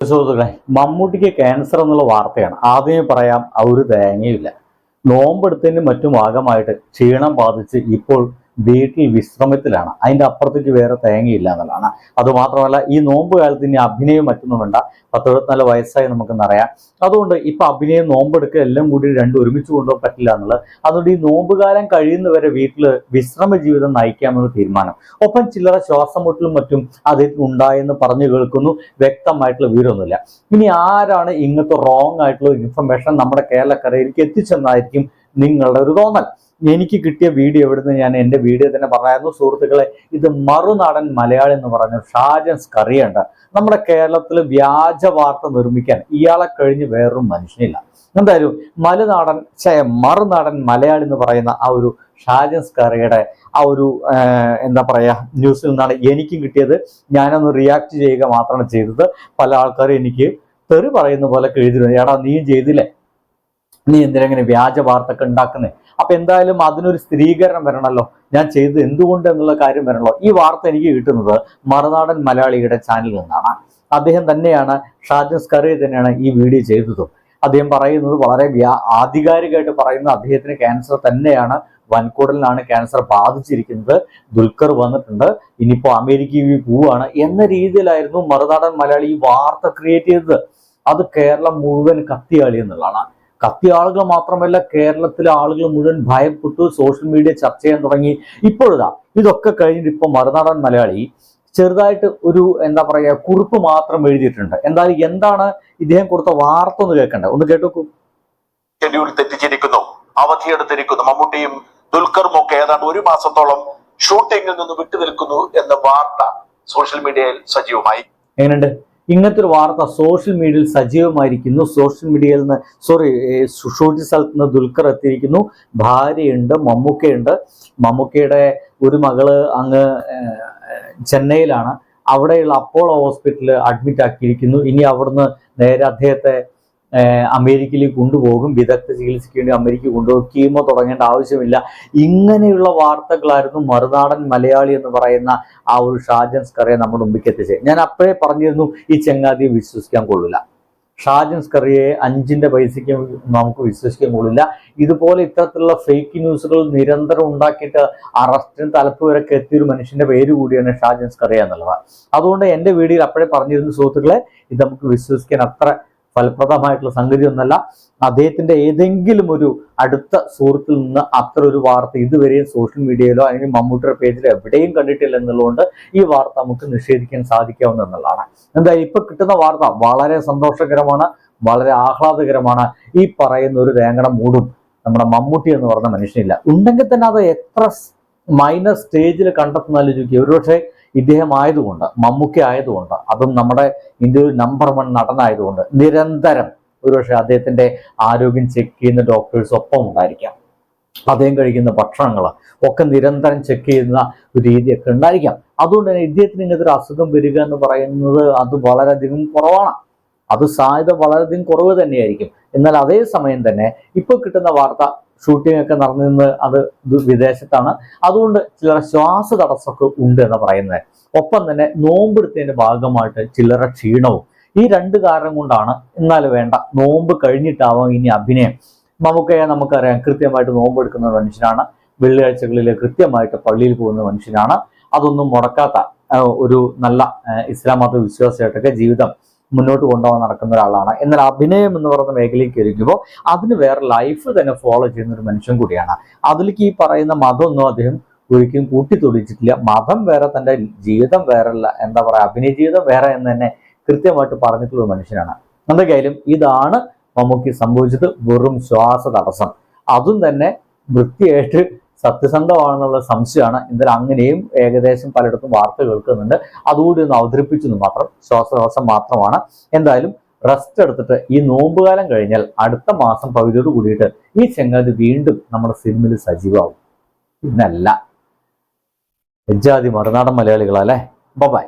സുഹൃത്തുക്കളെ മമ്മൂട്ടിക്ക് ക്യാൻസർ എന്നുള്ള വാർത്തയാണ്. ആദ്യമേ പറയാം ആ ഒരു തേങ്ങയില്ല നോമ്പെടുത്തതിന് മറ്റു ഭാഗമായിട്ട് ക്ഷീണം ബാധിച്ച് ഇപ്പോൾ വീട്ടിൽ വിശ്രമത്തിലാണ്. അതിന്റെ അപ്പുറത്തേക്ക് വേറെ തേങ്ങയില്ല എന്നുള്ളതാണ്. അതുമാത്രമല്ല ഈ നോമ്പ് കാലത്ത് ഇനി അഭിനയം മറ്റൊന്നും വേണ്ട. പത്ത് എഴുപത്തിനാല് വയസ്സായി നമുക്കെന്നറിയാം അതുകൊണ്ട് ഇപ്പൊ അഭിനയം നോമ്പെടുക്കുക എല്ലാം കൂടി രണ്ടും ഒരുമിച്ച് കൊണ്ടുപോകാൻ പറ്റില്ല എന്നുള്ളത്. അതുകൊണ്ട് ഈ നോമ്പ് കാലം കഴിയുന്നവരെ വീട്ടിൽ വിശ്രമ ജീവിതം നയിക്കാമെന്ന് തീരുമാനം. ഒപ്പം ചില്ലറ ശ്വാസം മറ്റും അദ്ദേഹത്തിന് ഉണ്ടായെന്ന് പറഞ്ഞു കേൾക്കുന്നു. വ്യക്തമായിട്ടുള്ള വിവരമൊന്നുമില്ല. ഇനി ആരാണ് ഇങ്ങനത്തെ റോങ് ആയിട്ടുള്ള ഇൻഫർമേഷൻ നമ്മുടെ കേരളക്കരയിലേക്ക് എത്തിച്ചെന്നായിരിക്കും നിങ്ങളുടെ ഒരു തോന്നൽ. എനിക്ക് കിട്ടിയ വീഡിയോ എവിടുന്ന് ഞാൻ എന്റെ വീഡിയോ തന്നെ പറഞ്ഞായിരുന്നു. സുഹൃത്തുക്കളെ ഇത് മറുനാടൻ മലയാളി എന്ന് പറഞ്ഞ ഷാജൻസ് സ്കറിയുണ്ട് നമ്മുടെ കേരളത്തിൽ വ്യാജ വാർത്ത നിർമ്മിക്കാൻ ഇയാളെ കഴിഞ്ഞ് വേറൊരു മനുഷ്യനില്ല. എന്തായാലും മലനാടൻ മറുനാടൻ മലയാളി എന്ന് പറയുന്ന ആ ഒരു ഷാജൻസ് സ്കറിയുടെ ആ ഒരു എന്താ പറയുക ന്യൂസിൽ നിന്നാണ് എനിക്കും കിട്ടിയത്. ഞാനൊന്ന് റിയാക്ട് ചെയ്യുക മാത്രമാണ് ചെയ്തത്. പല ആൾക്കാരും എനിക്ക് തെറി പറയുന്ന പോലെ എഴുതി എടാ നീയും ചെയ്തില്ലേ? നീ എന്തിനെങ്ങനെ വ്യാജ വാർത്തക്ക് ഉണ്ടാക്കുന്നത് അപ്പൊ എന്തായാലും അതിനൊരു സ്ഥിരീകരണം വരണമല്ലോ ഞാൻ ചെയ്തത് എന്തുകൊണ്ട് എന്നുള്ള കാര്യം വരണല്ലോ. ഈ വാർത്ത എനിക്ക് കിട്ടുന്നത് മറുനാടൻ മലയാളിയുടെ ചാനലിൽ നിന്നാണ്. അദ്ദേഹം തന്നെയാണ് ഷാജസ് സ്കറി തന്നെയാണ് ഈ വീഡിയോ ചെയ്തതും. അദ്ദേഹം പറയുന്നത് വളരെ ആധികാരികമായിട്ട് പറയുന്ന അദ്ദേഹത്തിന് ക്യാൻസർ തന്നെയാണ്. വൻകൂടലിനാണ് ക്യാൻസർ ബാധിച്ചിരിക്കുന്നത്. ദുൽഖർ വന്നിട്ടുണ്ട്. ഇനിയിപ്പോ അമേരിക്കയിൽ പോവാണ് എന്ന രീതിയിലായിരുന്നു മറുനാടൻ മലയാളി ഈ വാർത്ത ക്രിയേറ്റ് ചെയ്തത്. അത് കേരളം മുഴുവൻ കത്തിയാളി എന്നുള്ളതാണ്. കത്തിയ ആളുകൾ മാത്രമല്ല കേരളത്തിലെ ആളുകൾ മുഴുവൻ ഭയപ്പെട്ടു സോഷ്യൽ മീഡിയ ചർച്ച ചെയ്യാൻ തുടങ്ങി. ഇപ്പോഴിതാ ഇതൊക്കെ കഴിഞ്ഞിട്ട് ഇപ്പൊ മറുനാടൻ മലയാളി ചെറുതായിട്ട് ഒരു എന്താ പറയാ കുറിപ്പ് മാത്രം എഴുതിയിട്ടുണ്ട്. എന്തായാലും എന്താണ് ഇദ്ദേഹം കൊടുത്ത വാർത്ത ഒന്ന് കേൾക്കണ്ടേ? ഒന്ന് കേട്ടോക്കൂ. ഷെഡ്യൂൾ തെറ്റിച്ചിരിക്കുന്നു അവധിയെടുത്തിരിക്കുന്നു. മമ്മൂട്ടിയും ദുൽഖറും ഒക്കെ ഏതാണ്ട് ഒരു മാസത്തോളം ഷൂട്ടിങ്ങിൽ നിന്ന് വിട്ടുനിൽക്കുന്നു എന്ന വാർത്ത സോഷ്യൽ മീഡിയയിൽ സജീവമായി. എങ്ങനെയുണ്ട്? ഇങ്ങനത്തെ ഒരു വാർത്ത സോഷ്യൽ മീഡിയയിൽ സജീവമായിരിക്കുന്നു. സോഷ്യൽ മീഡിയയിൽ നിന്ന് സോറി ഷൂട്ടിംഗ് സ്ഥലത്ത് നിന്ന് ദുൽഖർ എത്തിയിരിക്കുന്നു. ഭാര്യയുണ്ട് മമ്മൂക്കയുണ്ട്. മമ്മൂക്കയുടെ ഒരു മകൾ അങ്ങ് ചെന്നൈയിലാണ്. അവിടെയുള്ള അപ്പോളോ ഹോസ്പിറ്റലിൽ അഡ്മിറ്റ് ആക്കിയിരിക്കുന്നു ഇനി അവിടുന്ന് നേരെ അദ്ദേഹത്തെ ഏഹ്, അമേരിക്കയിലേക്ക് കൊണ്ടുപോകും വിദഗ്ധ ചികിത്സയ്ക്ക് വേണ്ടി അമേരിക്ക കൊണ്ടുപോകും കീമോ തുടങ്ങേണ്ട ആവശ്യമില്ല. ഇങ്ങനെയുള്ള വാർത്തകളായിരുന്നു മറുനാടൻ മലയാളി എന്ന് പറയുന്ന ആ ഒരു ഷാജൻ സ്കറിയെ നമ്മുടെ മുമ്പിലേക്ക് എത്തിച്ചത്. ഞാൻ അപ്പോഴേ പറഞ്ഞിരുന്നു ഈ ചങ്ങാതിയെ വിശ്വസിക്കാൻ കൊള്ളില്ല. ഷാജൻ സ്കറിയെ അഞ്ചിന്റെ പൈസയ്ക്ക് നമുക്ക് വിശ്വസിക്കാൻ കൊള്ളില്ല. ഇതുപോലെ ഇത്തരത്തിലുള്ള ഫേക്ക് ന്യൂസുകൾ നിരന്തരം ഉണ്ടാക്കിയിട്ട് അറസ്റ്റിന് തലപ്പ് വരെയൊക്കെ എത്തിയൊരു മനുഷ്യന്റെ പേര് കൂടിയാണ് ഷാജൻ സ്കറിയ എന്നുള്ളത്. അതുകൊണ്ട് എന്റെ വീഡിയോയിൽ അപ്പോഴേ പറഞ്ഞിരുന്ന സുഹൃത്തുക്കളെ ഇത് നമുക്ക് വിശ്വസിക്കാൻ അത്ര ഫലപ്രദമായിട്ടുള്ള സംഗതി ഒന്നല്ല. അദ്ദേഹത്തിന്റെ ഏതെങ്കിലും ഒരു അടുത്ത സുഹൃത്തിൽ നിന്ന് അത്ര ഒരു വാർത്ത ഇതുവരെയും സോഷ്യൽ മീഡിയയിലോ അല്ലെങ്കിൽ മമ്മൂട്ടിയുടെ പേജിലോ എവിടെയും കണ്ടിട്ടില്ല എന്നുള്ളതുകൊണ്ട് ഈ വാർത്ത നമുക്ക് നിഷേധിക്കാൻ സാധിക്കാവുന്ന എന്നുള്ളതാണ് എന്താ ഇപ്പൊ കിട്ടുന്ന വാർത്ത വളരെ സന്തോഷകരമാണ് വളരെ ആഹ്ലാദകരമാണ്. ഈ പറയുന്ന ഒരു തേങ്ങട മൂടും നമ്മുടെ മമ്മൂട്ടി എന്ന് പറഞ്ഞ മനുഷ്യനില്ല. ഉണ്ടെങ്കിൽ തന്നെ അത് എത്ര മൈനർ സ്റ്റേജിൽ കണ്ടെത്തുന്നാലും ചോദിക്കുക ഒരുപക്ഷെ ഇദ്ദേഹം ആയതുകൊണ്ട് മമ്മൂക്കി ആയതുകൊണ്ട് അതും നമ്മുടെ ഇന്ത്യയിൽ നമ്പർ വൺ നടനായതുകൊണ്ട് നിരന്തരം ഒരുപക്ഷെ അദ്ദേഹത്തിന്റെ ആരോഗ്യം ചെക്ക് ചെയ്യുന്ന ഡോക്ടേഴ്സ് ഒപ്പം ഉണ്ടായിരിക്കാം. അദ്ദേഹം കഴിക്കുന്ന ഭക്ഷണങ്ങൾ ഒക്കെ നിരന്തരം ചെക്ക് ചെയ്യുന്ന രീതിയൊക്കെ ഉണ്ടായിരിക്കാം. അതുകൊണ്ട് തന്നെ ഇദ്ദേഹത്തിന് ഇങ്ങനത്തെ ഒരു അസുഖം വരിക എന്ന് പറയുന്നത് അത് വളരെയധികം കുറവാണ്. അത് സാധ്യത വളരെയധികം കുറവ് തന്നെയായിരിക്കും. എന്നാൽ അതേ സമയം തന്നെ ഇപ്പോൾ കിട്ടുന്ന വാർത്ത ഷൂട്ടിംഗ് ഒക്കെ നടന്നു നിന്ന് അത് വിദേശത്താണ്. അതുകൊണ്ട് ചിലർ ശ്വാസ തടസ്സമൊക്കെ ഉണ്ട് എന്ന് പറയുന്നത് ഒപ്പം തന്നെ നോമ്പെടുത്തതിന്റെ ഭാഗമായിട്ട് ചിലരുടെ ക്ഷീണവും. ഈ രണ്ട് കാരണം കൊണ്ടാണ് എന്നാൽ വേണ്ട നോമ്പ് കഴിഞ്ഞിട്ടാവാം ഇനി അഭിനയം. നമുക്ക് നമുക്കറിയാം കൃത്യമായിട്ട് നോമ്പെടുക്കുന്ന മനുഷ്യനാണ്. വെള്ളിയാഴ്ചകളിൽ കൃത്യമായിട്ട് പള്ളിയിൽ പോകുന്ന മനുഷ്യനാണ്. അതൊന്നും മുടക്കാത്ത ഒരു നല്ല ആ, ഇസ്ലാം മത വിശ്വാസമായിട്ടൊക്കെ ജീവിതം മുന്നോട്ട് കൊണ്ടുപോകാൻ നടക്കുന്ന ഒരാളാണ്. എന്നാൽ അഭിനയം എന്ന് പറയുന്ന മേഖലയ്ക്ക് ഇരിക്കുമ്പോൾ അതിന് വേറെ ലൈഫ് തന്നെ ഫോളോ ചെയ്യുന്ന ഒരു മനുഷ്യൻ കൂടിയാണ്. അതിലേക്ക് ഈ പറയുന്ന മതമൊന്നും അദ്ദേഹം ഒരിക്കലും കൂട്ടിത്തൊടിച്ചിട്ടില്ല മതം വേറെ തന്റെ ജീവിതം വേറെയല്ല എന്താ പറയുക അഭിനയ ജീവിതം വേറെ എന്ന് തന്നെ കൃത്യമായിട്ട് പറഞ്ഞിട്ടുള്ള ഒരു മനുഷ്യനാണ്. എന്തൊക്കെയായാലും ഇതാണ് നമുക്ക് സംഭവിച്ചത് വെറും ശ്വാസ തടസ്സം അതും തന്നെ വൃത്തിയായിട്ട് സത്യസന്ധമാണെന്നുള്ള സംശയമാണ്. ഇന്നലെ അങ്ങനെയും ഏകദേശം പലയിടത്തും വാർത്ത കേൾക്കുന്നുണ്ട്. അതുകൂടി ഒന്ന് അവതരിപ്പിച്ചെന്ന് മാത്രം ശ്വാസകോശം മാത്രമാണ്. എന്തായാലും റെസ്റ്റ് എടുത്തിട്ട് ഈ നോമ്പുകാലം കഴിഞ്ഞാൽ അടുത്ത മാസം പകുതിയോട് കൂടിയിട്ട് ഈ ചെങ്ങാതി വീണ്ടും നമ്മുടെ സിനിമയിൽ സജീവമാവും ഇന്നല്ല. എജ്ജാതി മറുനാടൻ മലയാളികളല്ലേ? ബൈ